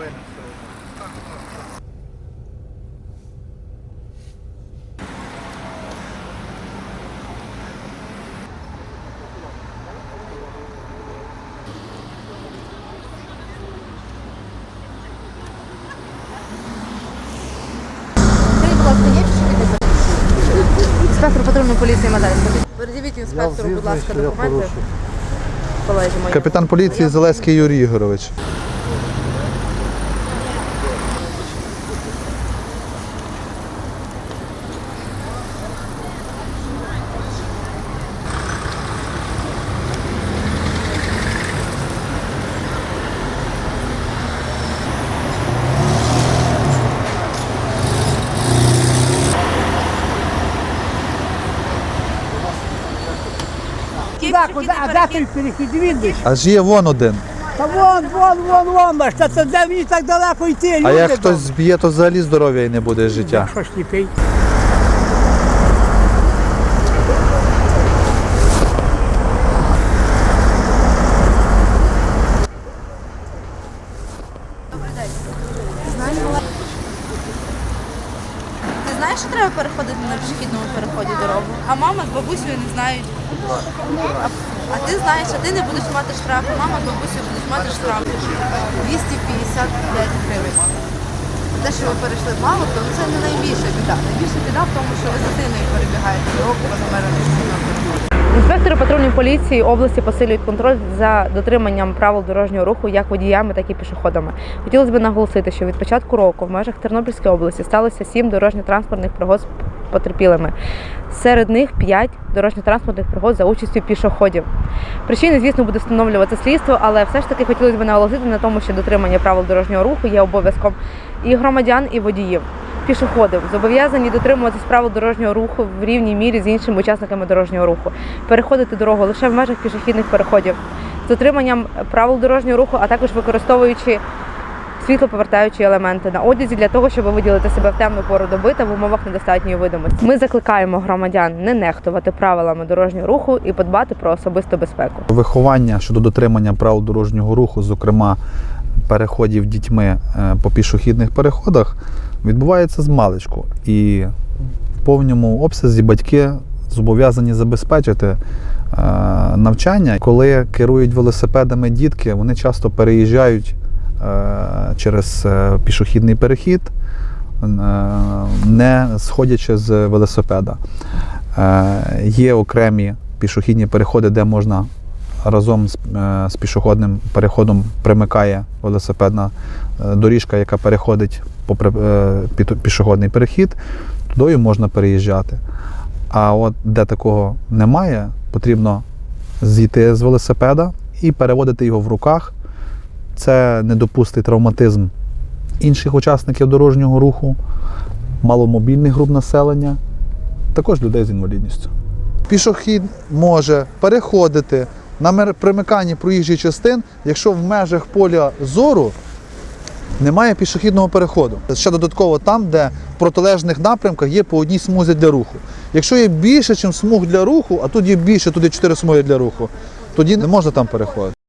Перехід? Інспектор патрульної поліції Мазальська. Передивіть інспектору, будь ласка, документи. Мої. Капітан поліції Зелеський Юрій Ігорович. Є Куди, куди? А де той перехід? Видиш? Аж є вон один. Та вон, вон, вон, вон, бач, та це де мені так далеко йти? А як хтось зб'є, то взагалі здоров'я і не буде життя. Що ж сліпий? Ти знаєш, що треба переходити на пішохідному переході дорогу? А мама з бабусею не знають. А, а ти знаєш, а ти не будеш мати штраф, а мама з бабусею будеш мати штраф 255 гривень. Те, що ви перейшли мало, то це не найбільша біда. Найбільша біда в тому, що ви за дитиною перебігаєте дорогу переходу. Інспектори патрульної поліції області посилюють контроль за дотриманням правил дорожнього руху як водіями, так і пішоходами. Хотілося б наголосити, що від початку року в межах Тернопільської області сталося сім дорожньо-транспортних пригод з потерпілими. Серед них п'ять дорожньо-транспортних пригод за участю пішоходів. Причини, звісно, буде встановлювати слідство, але все ж таки хотілося б наголосити на тому, що дотримання правил дорожнього руху є обов'язком і громадян, і водіїв. Пішоходи зобов'язані дотримуватись правил дорожнього руху в рівній мірі з іншими учасниками дорожнього руху, переходити дорогу лише в межах пішохідних переходів, з дотриманням правил дорожнього руху, а також використовуючи світлоповертаючі елементи на одязі для того, щоб виділити себе в темну пору доби та в умовах недостатньої видимості. Ми закликаємо громадян не нехтувати правилами дорожнього руху і подбати про особисту безпеку. Виховання щодо дотримання правил дорожнього руху, зокрема переходів дітьми е, по пішохідних переходах, відбувається з маличку. І в повному обсязі батьки зобов'язані забезпечити е, навчання. Коли керують велосипедами дітки, вони часто переїжджають е, через пішохідний перехід, не сходячи з велосипеда. Є окремі пішохідні переходи, де можна разом з, е, з пішохідним переходом примикає велосипедна е, доріжка, яка переходить попри е, пішохідний перехід, туди можна переїжджати. А от де такого немає, потрібно зійти з велосипеда і переводити його в руках. Це не допустить травматизм інших учасників дорожнього руху, маломобільних груп населення, також людей з інвалідністю. Пішохід може переходити на примиканні проїжджих частин, якщо в межах поля зору немає пішохідного переходу. Ще додатково там, де в протилежних напрямках є по одній смузі для руху. Якщо є більше, ніж смуг для руху, а тут є більше, тут є чотири смуги для руху, тоді не можна там переходити.